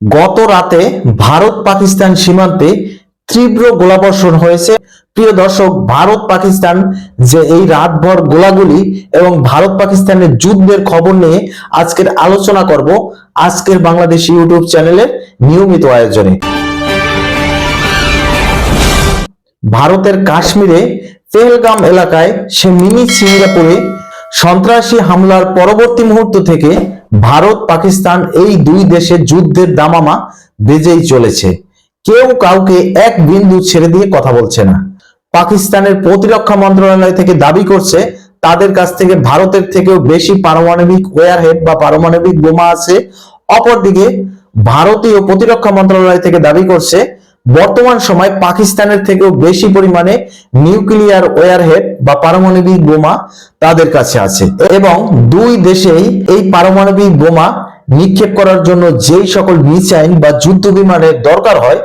গত রাতে ভারত পাকিস্তান সীমান্তে তীব্র গোলাবর্ষণ হয়েছে। প্রিয় দর্শক, ভারত পাকিস্তান যে এই রাতভর গোলাগুলি এবং ভারত পাকিস্তানের যুদ্ধের খবর নিয়ে আজকের আলোচনা করব আজকের বাংলাদেশ ইউটিউব চ্যানেলের নিয়মিত আয়োজনে। ভারতের কাশ্মীরে পেহেলগাম এলাকায় সে মিনি সিঙ্গাপুরে সন্ত্রাসী হামলার পরবর্তী মুহূর্ত থেকে ভারত, পাকিস্তান এই দুই দেশের যুদ্ধের দামামা বেজেই চলেছে। কেউ কাউকে এক বিন্দু ছেড়ে দিয়ে কথা বলছে না। পাকিস্তানের প্রতিরক্ষা মন্ত্রণালয় থেকে দাবি করছে, তাদের কাছ থেকে ভারতের থেকেও বেশি পারমাণবিক ওয়ারহেড বা পারমাণবিক বোমা আছে। অপরদিকে, ভারতীয় প্রতিরক্ষা মন্ত্রণালয় থেকে দাবি করছে বর্তমান সময় পাকিস্তানের থেকেও বেশি পরিমাণে নিউক্লিয়ার ওয়ারহেড বা পারমাণবিক বোমা তাদের কাছে আছে। এবং দুই দেশেই এই পারমাণবিক বোমা নিক্ষেপ করার জন্য যেই সকল মিসাইল বা যুদ্ধ বিমানের দরকার হয়,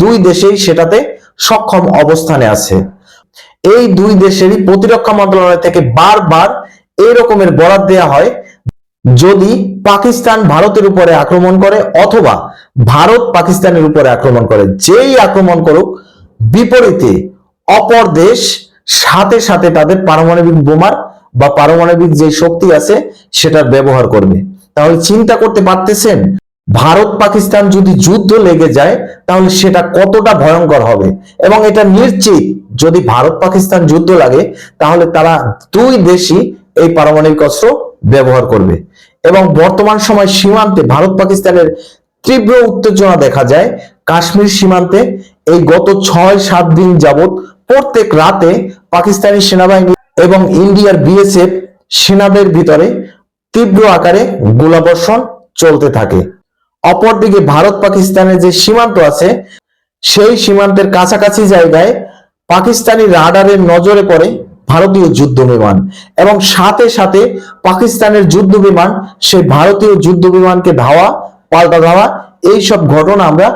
দুই দেশেই সেটাতে সক্ষম অবস্থানে আছে। এই দুই দেশেরই প্রতিরক্ষা মন্ত্রণালয় থেকে বারবার এই রকমের বরাদ দেয়া হয়, যদি পাকিস্তান ভারতের উপরে আক্রমণ করে অথবা ভারত পাকিস্তানের উপরে আক্রমণ করে। যেই আক্রমণ করুক, বিপরীতে অপর দেশ সাথে সাথে তাদের পারমাণবিক বোমার বা পারমাণবিক যে শক্তি আছে, সেটার ব্যবহার করবে। তাহলে চিন্তা করতে পারতেছেন, ভারত পাকিস্তান যদি যুদ্ধ লেগে যায়, তাহলে সেটা কতটা ভয়ঙ্কর হবে? এবং এটা নিশ্চিত, যদি ভারত পাকিস্তান যুদ্ধ লাগে, তাহলে তারা দুই দেশই এই পারমাণবিক অস্ত্র ব্যবহার করবে। এবং বর্তমান সময় সীমান্তে ভারত পাকিস্তানের তীব্র উত্তেজনা দেখা যায়। কাশ্মীর সীমান্তে এই গত ছয়, সাত দিন যাবৎ প্রত্যেক রাতে পাকিস্তানি সেনাবাহিনী এবং ইন্ডিয়ার বিএসএফ সেনাদের ভিতরে তীব্র আকারে গোলাবর্ষণ চলতে থাকে। অপরদিকে ভারত পাকিস্তানের যে সীমান্ত আছে, সেই সীমান্তের কাছাকাছি জায়গায় পাকিস্তানি রাডারের নজরে পড়ে ভারতীয় যুদ্ধ বিমান এবং সাথে সাথে পাকিস্তানের যুদ্ধ বিমান সেই ভারতীয় যুদ্ধ বিমানকে ধাওয়া, পাল্টা ধাওয়া, এইসব ঘটনা আমরা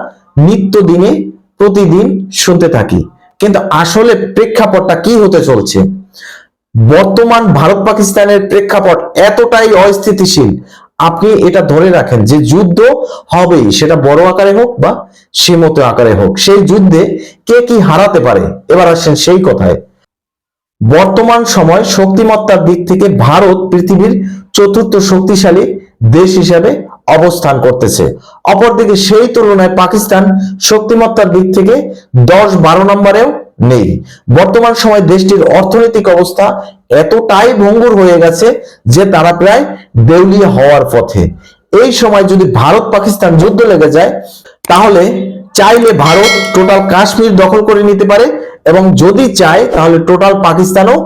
নিত্যদিনে প্রতিদিন শুনতে থাকি। কিন্তু আসলে প্রেক্ষাপটটা কি হতে চলছে? বর্তমান ভারত পাকিস্তানের প্রেক্ষাপট এতটাই অস্থিতিশীল। আপনি এটা ধরে রাখেন যে যুদ্ধ হবেই, সেটা বড় আকারে হোক বা সীমিত আকারে হোক। সেই যুদ্ধে কে কি হারাতে পারে? এবার আসেন সেই কথায়। বর্তমান সময় শক্তিমত্তার দিক থেকে ভারত পৃথিবীর চতুর্থ শক্তিশালী দেশ হিসেবে অবস্থান করতেছে। অপরদিকে সেই তুলনায় পাকিস্তান শক্তিমত্তার দিক থেকে দশ বারো নম্বরেও নেই। বর্তমান সময় দেশটির অর্থনৈতিক অবস্থা এতটাই ভঙ্গুর হয়ে গেছে যে তারা প্রায় দেউলিয়া হওয়ার পথে। এই সময় যদি ভারত পাকিস্তান যুদ্ধ লেগে যায়, তাহলে চাইলে ভারত টোটাল কাশ্মীর দখল করে নিতে পারে এবং যদি চায়, তাহলে টোটাল পাকিস্তানও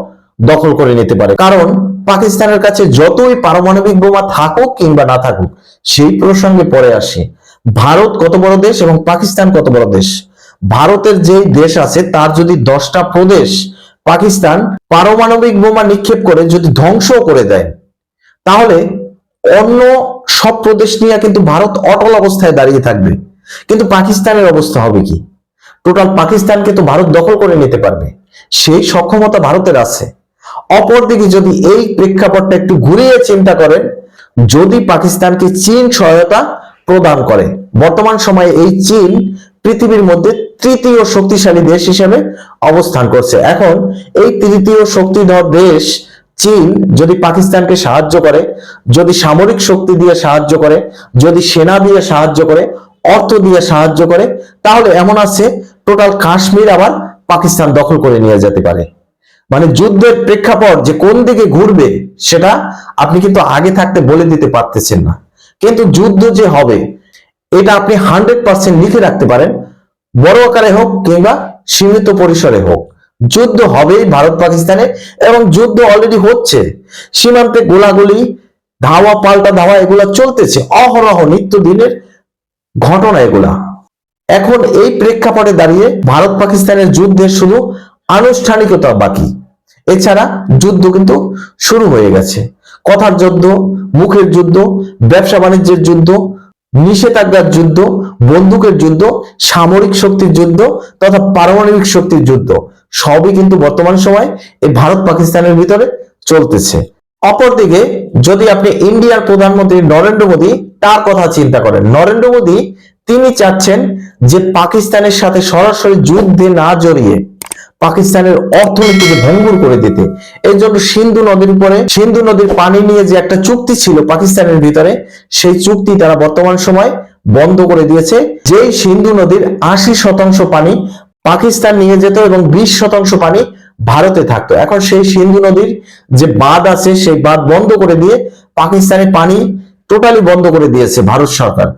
দখল করে নিতে পারে। কারণ পাকিস্তানের কাছে যতই পারমাণবিক বোমা থাকুক কিংবা না থাকুক, সেই প্রসঙ্গে পরে আসে। ভারত কত বড় দেশ এবং পাকিস্তান কত বড় দেশ? ভারতের যে দেশ আছে, তার যদি দশটা প্রদেশ পাকিস্তান পারমাণবিক বোমা নিক্ষেপ করে, যদি ধ্বংস করে দেয়, তাহলে অন্য সব প্রদেশ নিয়ে কিন্তু ভারত অটল অবস্থায় দাঁড়িয়ে থাকবে। কিন্তু পাকিস্তানের অবস্থা হবে কি? টোটাল পাকিস্তানকে তো ভারত দখল করে নিতে পারবে। সেই সক্ষমতা ভারতের আছে। অপরদিকে যদি এই প্রেক্ষাপটটা একটু ঘুরিয়ে চিন্তা করেন, যদি পাকিস্তানকে চীন সহায়তা প্রদান করে, বর্তমান সময়ে এই চীন পৃথিবীর মধ্যে তৃতীয় শক্তিশালী দেশ হিসেবে অবস্থান করছে। এখন এই তৃতীয় শক্তিধর দেশ চীন যদি পাকিস্তানকে সাহায্য করে, যদি সামরিক শক্তি দিয়ে সাহায্য করে, যদি সেনা দিয়ে সাহায্য করে, অর্থ দিয়ে সাহায্য করে, তাহলে এমন আছে টোটাল কাশ্মীর আবার পাকিস্তান দখল করে নিয়ে যেতে পারে। মানে যুদ্ধের প্রেক্ষাপট যে কোন দিকে ঘুরবে, সেটা আপনি কিন্তু আগে থাকতে বলে দিতে পারতেছেন না। কিন্তু যুদ্ধ যে হবে, এটা আপনি হান্ড্রেড পার্সেন্ট লিখে রাখতে পারেন। বড় আকারে হোক কিংবা সীমিত পরিসরে হোক। যুদ্ধ হবেই ভারত পাকিস্তানে এবং যুদ্ধ অলরেডি হচ্ছে। সীমান্তে গোলাগুলি, ধাওয়া, পাল্টা ধাওয়া, এগুলা চলতেছে। অহরহ নিত্যদিনের ঘটনা এগুলা। এখন এই প্রেক্ষাপটে দাঁড়িয়ে ভারত পাকিস্তানের যুদ্ধের শুধু আনুষ্ঠানিকতা বাকি। এছাড়া যুদ্ধ কিন্তু শুরু হয়ে গেছে। কথার যুদ্ধ, মুখের যুদ্ধ, ব্যবসা বাণিজ্যের যুদ্ধ, নিষেধাজ্ঞার যুদ্ধ, বন্দুকের যুদ্ধ, সামরিক শক্তির যুদ্ধ তথা পারমাণবিক শক্তির যুদ্ধ সবই কিন্তু বর্তমান সময় এই ভারত পাকিস্তানের ভিতরে চলতেছে। অপরদিকে যদি আপনি ইন্ডিয়ার প্রধানমন্ত্রী নরেন্দ্র মোদী তার কথা চিন্তা করেন, নরেন্দ্র মোদী তিনি চাচ্ছেন যে পাকিস্তানের সাথে সরাসরি যুদ্ধে না জড়িয়ে পাকিস্তানের অর্থনীতিকে ভঙ্গুর করে দিতে। এই জন্য সিন্ধু নদীর উপরে, সিন্ধু নদীর পানি নিয়ে যে একটা চুক্তি ছিল পাকিস্তানের ভিতরে, সেই চুক্তি তারা বর্তমান সময় বন্ধ করে দিয়েছে। যেই সিন্ধু নদীর আশি শতাংশ পানি পাকিস্তান নিয়ে যেত এবং বিশ শতাংশ পানি ভারতে থাকতো। এখন সেই সিন্ধু নদীর যে বাঁধ আছে, সেই বাঁধ বন্ধ করে দিয়ে পাকিস্তানের পানি টোটালি বন্ধ করে দিয়েছে ভারত সরকার।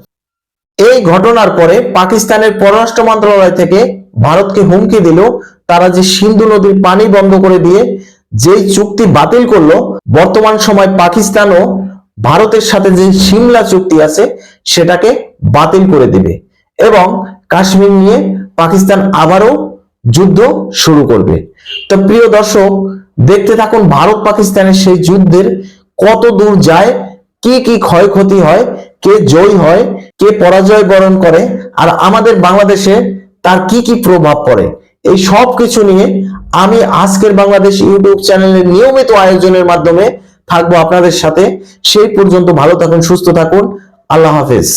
এই ঘটনার পরে পাকিস্তানের পররাষ্ট্র মন্ত্রণালয় থেকে ভারতকে হুমকি দিল। তারা যে সিন্ধু নদীর পানি বন্ধ করে দিয়ে যেই চুক্তি বাতিল করল, বর্তমান সময় পাকিস্তানও ভারতের সাথে যে সিমলা চুক্তি আছে, সেটাকে বাতিল করে দিবে এবং কাশ্মীর নিয়ে পাকিস্তান আবারও যুদ্ধ শুরু করবে। তো প্রিয় দর্শক, দেখতে থাকুন ভারত পাকিস্তানের সেই যুদ্ধের কত দূর যায়, কি কি ক্ষয়ক্ষতি হয়, কে জয় হয় কে পরাজয় বরণ করে আর আমাদের বাংলাদেশে তার কি কি প্রভাব পড়ে? এই সব কিছু নিয়ে আমি আজকের বাংলাদেশ ইউটিউব চ্যানেলের নিয়মিত আয়োজনের মাধ্যমে থাকব আপনাদের সাথে। সেই পর্যন্ত ভালো থাকুন, সুস্থ থাকুন। আল্লাহ হাফেজ।